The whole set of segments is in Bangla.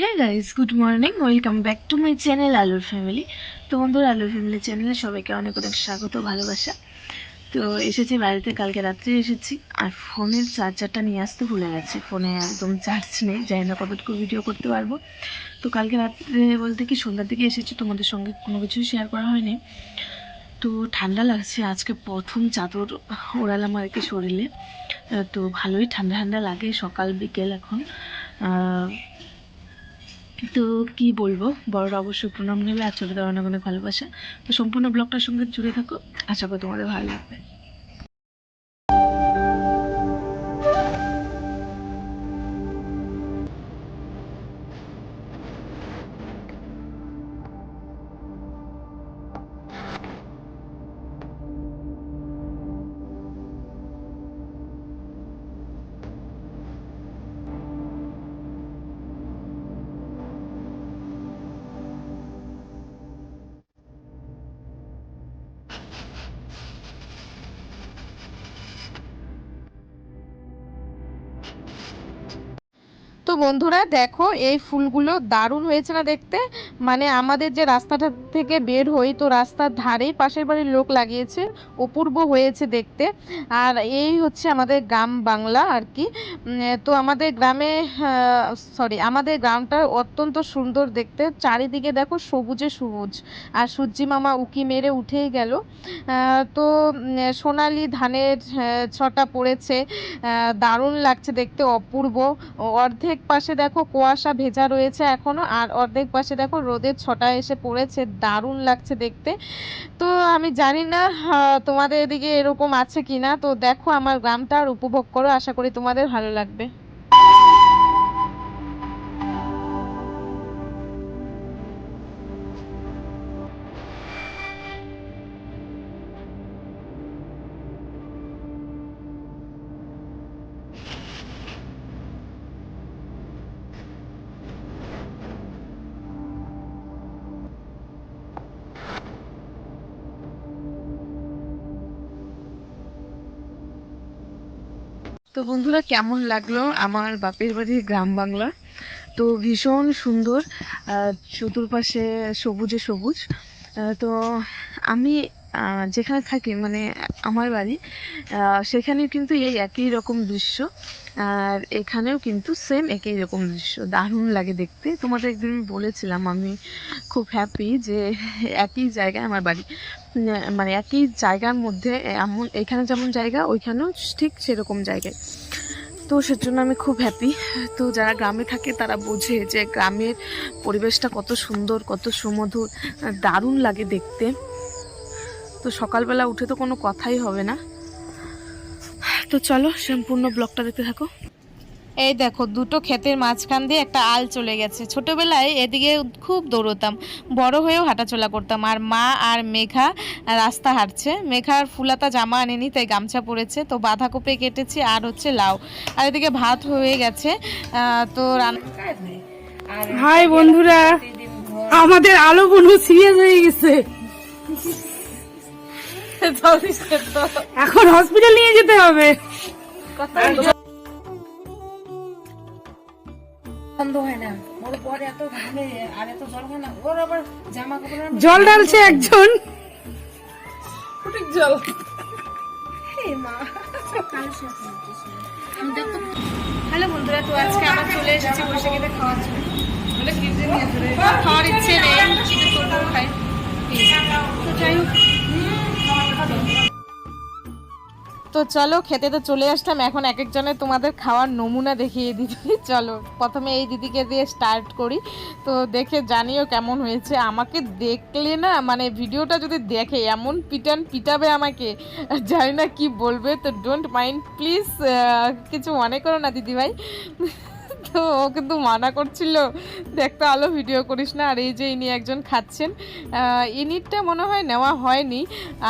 হ্যাঁ guys good morning welcome back to my channel আলুর ফ্যামিলি তো বন্ধুরা আলুর ফ্যামিলি চ্যানেলে সবাইকে অনেক অনেক স্বাগত, ভালোবাসা। তো এসেছি বাড়িতে, কালকে রাত্রে এসেছি। আর ফোনের চার্জারটা নিয়ে আসতে ভুলে গেছি। ফোনে একদম চার্জ নেই, জানি না কতটুকু ভিডিও করতে পারব। তো কালকে রাত্রে বলতে কি, সন্ধ্যার দিকে এসেছি, তোমাদের সঙ্গে কোনো কিছুই শেয়ার করা হয়নি। তো ঠান্ডা লাগছে, আজকে প্রথম চাদর ওড়ালাম আর কি শরীরে। তো ভালোই ঠান্ডা ঠান্ডা লাগে, সকাল, বিকেল এখন। তো কি বলব? বড়রা অবশ্যই প্রণাম নেবে, আর ছোটদের অনেক অনেক ভালোবাসা। তো সম্পূর্ণ ব্লগটার সঙ্গে জুড়ে থাকো। আশা করি তোমাদের ভালো লাগবে। তো বন্ধুরা, দেখো, এই ফুলগুলো দারুণ হয়েছে না দেখতে? মানে আমাদের যে রাস্তাটা থেকে বের হই, তো রাস্তার ধারেই পাশের বাড়ির লোক লাগিয়েছে, অপূর্ব হয়েছে দেখতে। আর এই হচ্ছে আমাদের গ্রাম বাংলা আর কি। তো আমাদের গ্রামে সরি আমাদের গ্রামটা অত্যন্ত সুন্দর দেখতে। চারিদিকে দেখো সবুজে সবুজ। আর সূর্যি মামা উকি মেরে উঠেই গেল। তো সোনালি ধানের ছটা পড়েছে। দারুণ লাগছে দেখতে, অপূর্ব। অর্ধেক পাশে দেখো কুয়াশা ভেজা রয়েছে এখনও, আর অর্ধেক পাশে দেখো রোদের ছটা এসে পড়েছে, দারুণ লাগছে দেখতে। তো আমি জানি না তোমাদের এদিকে এরকম আছে কিনা, তো দেখো আমার গ্রামটা আর উপভোগ করো, আশা করি তোমাদের ভালো লাগবে। তো বন্ধুরা, কেমন লাগল আমার বাপের বাড়ির গ্রাম বাংলা? তো ভীষণ সুন্দর চতুর্পাশে সবুজে সবুজ। তো আমি যেখানে থাকি মানে আমার বাড়ি সেখানে কিন্তু এই একই রকম দৃশ্য, আর এখানেও কিন্তু সেম একই রকম দৃশ্য। দারুণ লাগে দেখতে। তোমাদের একদিন বলেছিলাম, আমি খুব হ্যাপি যে একই জায়গায় আমার বাড়ি। মানে একই জায়গার মধ্যে এমন, এখানে যেমন জায়গা, ওইখানেও ঠিক সেরকম জায়গায়। তো সেজন্য আমি খুব হ্যাপি তো যারা গ্রামে থাকে, তারা বোঝে যে গ্রামের পরিবেশটা কত সুন্দর, কত সুমধুর, দারুণ লাগে দেখতে। তো সকালবেলা উঠে তো কোনো কথাই হবে না। তো চলো, সম্পূর্ণ ব্লগটা দেখতে থাকো। এই দেখো দুটো ক্ষেতের মাঝখান দিয়ে একটা আল চলে গেছে। ছোটবেলায় এদিকে খুব দৌড়তাম বড় হয়েও হাঁটাচলা করতাম। আর মা আর মেঘা রাস্তা হাঁটছে। মেঘার ফুলাতা জামা আনেনি তাই গামছা পরেছে। তো বাঁধাকপি কেটেছি আর হচ্ছে লাউ। আর এদিকে ভাত হয়ে গেছে। তো রান্না হাই বন্ধুরা আমাদের আলো বনু সিরিয়াস হয়ে গেছে। এখন হসপিটাল নিয়ে যেতে হবে। জল ঢালছে একজন। হ্যালো বন্ধুরা তো আজকে আবার চলে এসেছি বসে খেতে খাওয়ার জন্য। খাওয়ার ইচ্ছে নেই। খাই তো যাই হোক। তো চলো, খেতে তো চলে আসলাম। এখন এক একজনের তোমাদের খাওয়ার নমুনা দেখিয়ে দিদি চলো, প্রথমে এই দিদিকে দিয়ে স্টার্ট করি। তো দেখে জানিও কেমন হয়েছে। আমাকে দেখলে না মানে ভিডিওটা যদি দেখে, এমন পিটান পিটাবে আমাকে। জানি না কি বলবে। তো ডোন্ট মাইন্ড প্লিজ কিছু মনে করো না দিদিভাই। তো ও কিন্তু মানা করছিল দেখতে আলো ভিডিও করিস না। আর এই যে ইনি একজন খাচ্ছেন আহ, ইনিরটা মনে হয় নেওয়া হয়নি।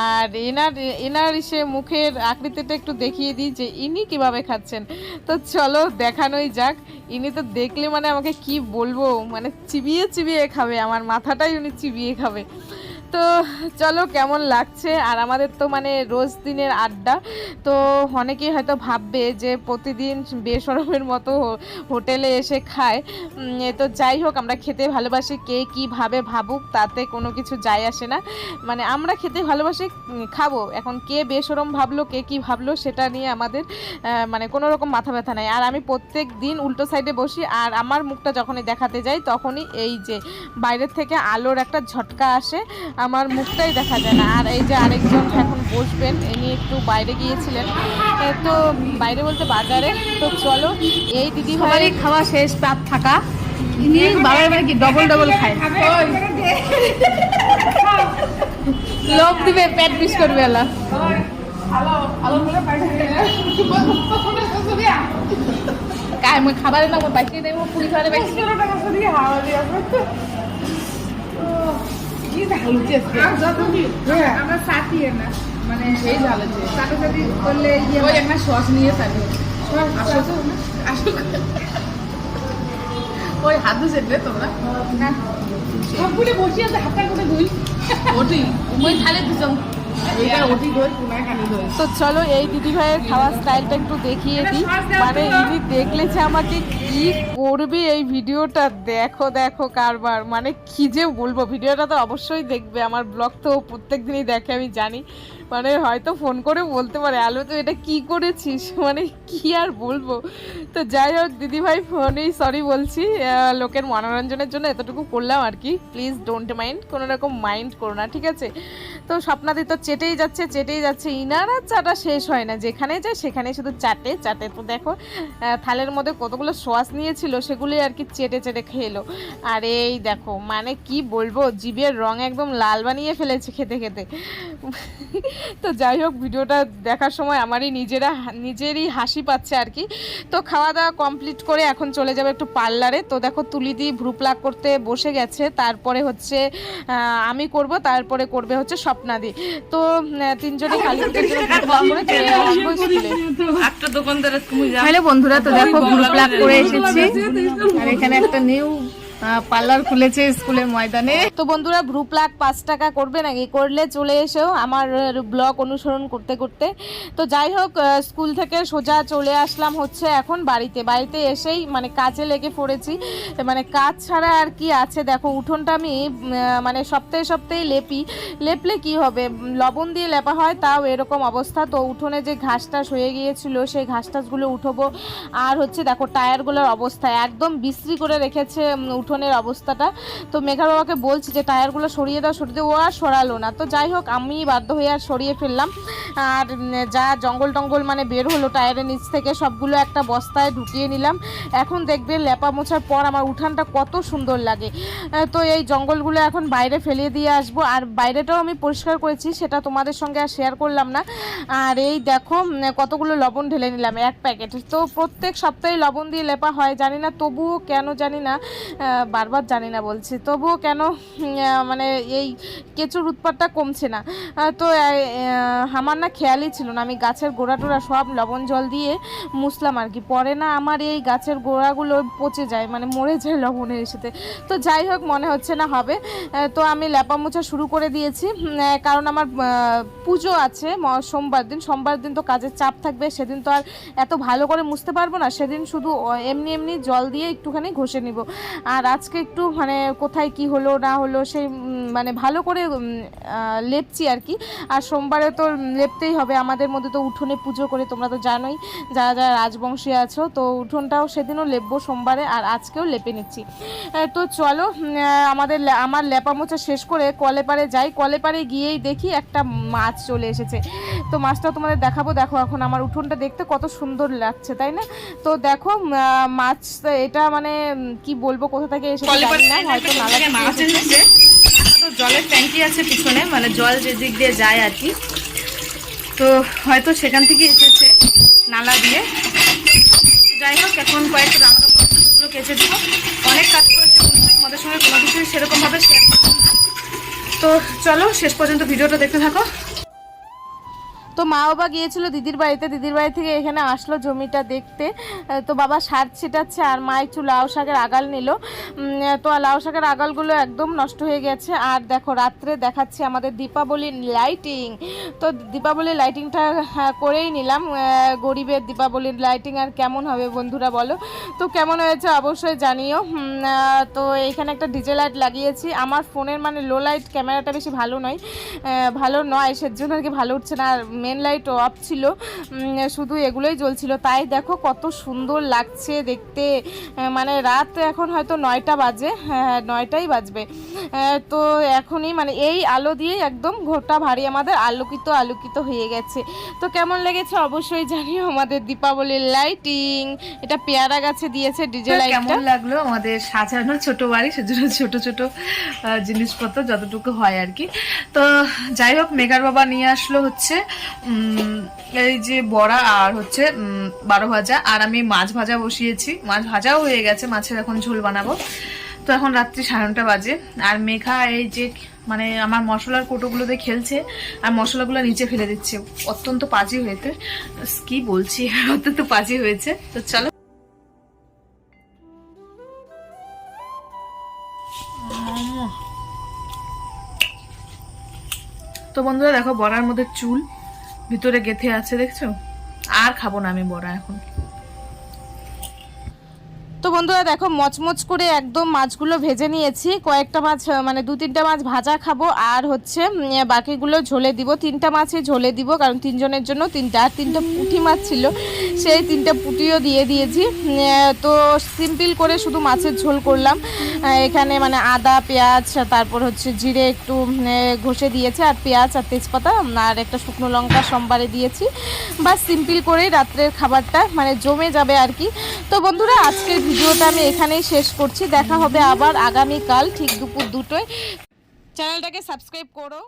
আর এনার এনার সে মুখের আকৃতিটা একটু দেখিয়ে দিই যে ইনি কীভাবে খাচ্ছেন। তো চলো দেখানোই যাক। ইনি তো দেখলে মানে আমাকে কি বলব? মানে চিবিয়ে চিবিয়ে খাবে। আমার মাথাটাই উনি চিবিয়ে খাবে। তো চলো কেমন লাগছে? আর আমাদের তো মানে রোজ দিনের আড্ডা। তো অনেকেই হয়তো ভাববে যে প্রতিদিন বেসরমের মতো হোটেলে এসে খায়। তো যাই হোক, আমরা খেতে ভালোবাসি কে কীভাবে ভাবুক, তাতে কোনো কিছু যায় আসে না। মানে আমরা খেতে ভালোবাসি খাব। এখন কে বেসরম ভাবলো, কে কি ভাবলো, সেটা নিয়ে আমাদের মানে কোনো রকম মাথা ব্যথা নাই। আর আমি প্রত্যেক দিন উল্টো সাইডে বসি, আর আমার মুখটা যখনই দেখাতে যাই, তখনই এই যে বাইরের থেকে আলোর একটা ঝটকা আসে। আমার মুখটাই দেখা যায় না। আর এই যে আরেকজন এখন বসবেন ইনি একটু বাইরে গিয়েছিলেন। তো বাইরে বলতে বাজারে। তো চলো এই দিদি ভাই খাওয়া শেষ পাত থাকা। ইনি বাবার বাড়ি কি ডবল ডবল খায়? লোক দিবে পেট পিস করবে এলা কায় মই খাবারে না মই বাইকে দেবো পুরি খাবারে বাইকে আমরা সাথী না মানে সেই ঝাল আছে সাথে সাথে করলে ওই একটা সস নিয়ে সাথে ওই হাত ধুছে তোমরা। সবগুলো বসে আছে হাতটা করে ধুই। ওটি ওই থালে দিছম তো চলো এই দিদি ভাইয়ের খাওয়ার স্টাইলটা একটু দেখিয়ে দিই। মানে ইনি দেখলে যে আমাকে কি করবে এই ভিডিওটা? দেখো দেখো কারবার। মানে কি যে বলব, ভিডিওটা তো অবশ্যই দেখবে। আমার ব্লগ তো প্রত্যেক দিনই দেখে, আমি জানি। মানে হয়তো ফোন করে বলতে পারে, আলো তো এটা কি করেছিস? মানে কি আর বলব? তো যাই হোক, দিদি ভাই ফোনেই সরি বলছি। লোকের মনোরঞ্জনের জন্য এতটুকু করলাম আর কি। প্লিজ ডোন্ট মাইন্ড কোনো রকম মাইন্ড করো না, ঠিক আছে? তো স্বপ্নাদি তো চেটেই যাচ্ছে চেটেই যাচ্ছে। ইনার আর চাটা শেষ হয় না, যেখানে যায় সেখানে শুধু চাটে চাটে তো দেখো থালের মধ্যে কতগুলো সস নিয়েছিল, সেগুলি আর কি চেটে চেটে খেলো। আর এই দেখো মানে কি বলব, জিভের রং একদম লাল বানিয়ে ফেলেছে খেতে খেতে। তো যাই হোক, ভিডিওটা দেখার সময় আমারই নিজেরা, নিজেরই হাসি পাচ্ছে আর কি। তো খাওয়া দাওয়া কমপ্লিট করে এখন চলে যাবে একটু পার্লারে। তো দেখো তুলি দিয়ে ভ্রু প্লাক করতে বসে গেছে, তারপরে হচ্ছে আমি করব, তারপরে করবে হচ্ছে স্বপ্নাদি তো তিনজনে কালী পুজোর বন্ধুরা তো দেখো গ্রুপ করে এসেছি। আর এখানে একটা নিউ পার্লার খুলেছে স্কুলের ময়দানে। তো বন্ধুরা ভ্রু প্লাক পাঁচ টাকা করবে নাকি? করলে চলে এসেও আমার ব্লগ অনুসরণ করতে করতে। তো যাই হোক স্কুল থেকে সোজা চলে আসলাম হচ্ছে এখন বাড়িতে। বাড়িতে এসেই মানে কাজে লেগে পড়েছি। মানে কাজ ছাড়া আর কি আছে? দেখো, উঠোনটা আমি মানে সপ্তাহে সপ্তাহে লেপি। লেপলে কি হবে? লবণ দিয়ে লেপা হয়, তাও এরকম অবস্থা। তো উঠোনে যে ঘাস টাস হয়ে গিয়েছিল, সেই ঘাস টাসগুলো উঠবো। আর হচ্ছে দেখো, টায়ারগুলোর অবস্থা। একদম বিশ্রী করে রেখেছে উঠোনের অবস্থাটা। তো মেঘার বাবাকে বলছি যে, টায়ারগুলো সরিয়ে দাও, সরিয়ে ও আর সরালো না। তো যাই হোক, আমি বাধ্য হয়ে আর সরিয়ে ফেললাম। আর যা জঙ্গল টঙ্গল মানে বের হলো টায়ারের নিচ থেকে, সবগুলো একটা বস্তায় ঢুকিয়ে নিলাম। এখন দেখবে লেপা মোছার পর আমার উঠানটা কত সুন্দর লাগে। তো এই জঙ্গলগুলো এখন বাইরে ফেলিয়ে দিয়ে আসব। আর বাইরেটাও আমি পরিষ্কার করেছি, সেটা তোমাদের সঙ্গে আর শেয়ার করলাম না। আর এই দেখো কতগুলো লবণ ঢেলে নিলাম, এক প্যাকেট। তো প্রত্যেক সপ্তাহে লবণ দিয়ে লেপা হয়, জানি না, তবুও কেন জানি না বারবার জানি না বলছি। তবুও কেন মানে এই কেঁচুর উৎপাতটা কমছে না। তো আমার না খেয়ালই ছিল না। আমি গাছের গোড়া টোড়া সব লবণ জল দিয়ে মুছলাম আর কি। পরে না আমার এই গাছের গোড়াগুলো পচে যায় মানে মরে যায় লবণের সাথে। তো যাই হোক, মনে হচ্ছে না হবে। তো আমি ল্যাপা মোছা শুরু করে দিয়েছি। কারণ আমার পুজো আছে সোমবার দিন। সোমবার দিন তো কাজের চাপ থাকবে। সেদিন তো আর এত ভালো করে মুছতে পারব না। সেদিন শুধু এমনি এমনি জল দিয়ে একটুখানি ঘষে নিব। আর আজকে একটু মানে কোথায় কি হলো, না হলো, সেই মানে ভালো করে লেপছি আর কি। আর সোমবারে তো লেপতেই হবে, আমাদের মধ্যে তো উঠোনে পুজো করে তোমরা তো জানোই, যারা যারা রাজবংশী আছো, তো উঠোনটাও সেদিনও লেপবো সোমবারে, আর আজকেও লেপে নিচ্ছি। তো চলো আমাদের আমার লেপা মোছা শেষ করে কলে পারে যাই। কলে পারে গিয়েই দেখি একটা মাছ চলে এসেছে। তো মাছটা তোমাদের দেখাবো। দেখো এখন আমার উঠোনটা দেখতে কত সুন্দর লাগছে, তাই না? তো দেখো মাছ, এটা মানে কি বলব, কোথা এসেছে জানি না হয়তো নালা থেকে। এসেছে। তো জলের ট্যাঙ্কি আছে পিছনে মানে জল যে দিক দিয়ে যায় আর কি। তো হয়তো সেখান থেকে এসেছে নালা দিয়ে। যাই হোক এখন কয়েকটা জামা কাপড়গুলো কেচে দিব। অনেক কাজ করেছে তোমাদের সঙ্গে কোনো কিছুই সেরকমভাবে শেয়ার করলাম না। তো চলো শেষ পর্যন্ত ভিডিওটা দেখতে থাকো। তো মা বাবা গিয়েছিল দিদির বাড়িতে দিদির বাড়ি থেকে এখানে আসলো জমিটা দেখতে। তো বাবা সার ছিটাচ্ছে আর মা একটু লাউ শাকের আগাল নিল। তো লাউ শাকের আগালগুলো একদম নষ্ট হয়ে গেছে। আর দেখো রাত্রে দেখাচ্ছে আমাদের দীপাবলির লাইটিং তো দীপাবলির লাইটিংটা হ্যাঁ, করেই নিলাম। গরিবের দীপাবলির লাইটিং আর কেমন হবে বন্ধুরা বলো? তো কেমন হয়েছে অবশ্যই জানিও। তো এখানে একটা ডিজে লাইট লাগিয়েছি। আমার ফোনের মানে লো লাইট ক্যামেরাটা বেশি ভালো নয়। ভালো নয় সেজন্য আর কি ভালো উঠছে না। আর মেন লাইট অফ ছিল। শুধু এগুলোই জ্বলছিল। তাই দেখো কত সুন্দর লাগছে দেখতে। মানে রাত এখন হয়তো নয়টা বাজে। হ্যাঁ নয়টাই বাজবে। তো এখনই মানে এই আলো দিয়ে একদম ঘোরটা ভারী। আমাদের আলোকিত আলোকিত হয়ে গেছে। তো কেমন লেগেছে অবশ্যই জানিও আমাদের দীপাবলির লাইটিং এটা পেয়ারা গাছে দিয়েছে ডিজে লাইটটা কেমন লাগল আমাদের সাজানো ছোট বাড়ি সেজন্য ছোট ছোট জিনিসপত্র যতটুকু হয় আর কি। তো যাই হোক মেঘার বাবা নিয়ে আসলো হচ্ছে এই যে বড়া আর হচ্ছে বারো ভাজা, আর আমি মাছ ভাজা বসিয়েছি। মাছ ভাজাও হয়ে গেছে, মাছের এখন ঝোল বানাবো। তো এখন রাত্রি সাড়ে নটা বাজে, আর মেঘা এই যে মানে আমার মশলার কোটোগুলোতে খেলছে, আর মশলাগুলো নিচে ফেলে দিচ্ছে। অত্যন্ত পাজি হয়েছে। কি বলছি? অত্যন্ত পাজি হয়েছে। তো চলো। তো বন্ধুরা দেখো, বড়ার মধ্যে চুল। ভিতরে গেথে আছে দেখছ? আর খাব না আমি বড়া এখন। তো বন্ধুরা দেখো, মচমচ করে একদম মাছগুলো ভেজে নিয়েছি। কয়েকটা মাছ মানে দু তিনটা মাছ ভাজা খাব, আর হচ্ছে বাকিগুলো ঝোলে দিব। তিনটা মাছই ঝোলে দিব, কারণ তিনজনের জন্য তিনটা, আর তিনটা পুঁটি মাছ ছিল, সেই তিনটা পুঁটিও দিয়ে দিয়েছি। তো সিম্পল করে শুধু মাছের ঝোল করলাম। এখানে মানে আদা, পেঁয়াজ তারপর হচ্ছে জিরে একটু ঘষে দিয়েছে, আর পেঁয়াজ আর তেজপাতা আর একটা শুকনো লঙ্কা সোমবারে দিয়েছি। বা সিম্পল করেই রাত্রের খাবারটা মানে জমে যাবে আর কি। তো বন্ধুরা, আজকের ভিডিওটা আমি এখানেই শেষ করছি। দেখা হবে আবার আগামীকাল ঠিক দুপুর দুটোয়। চ্যানেলটাকে সাবস্ক্রাইব করো।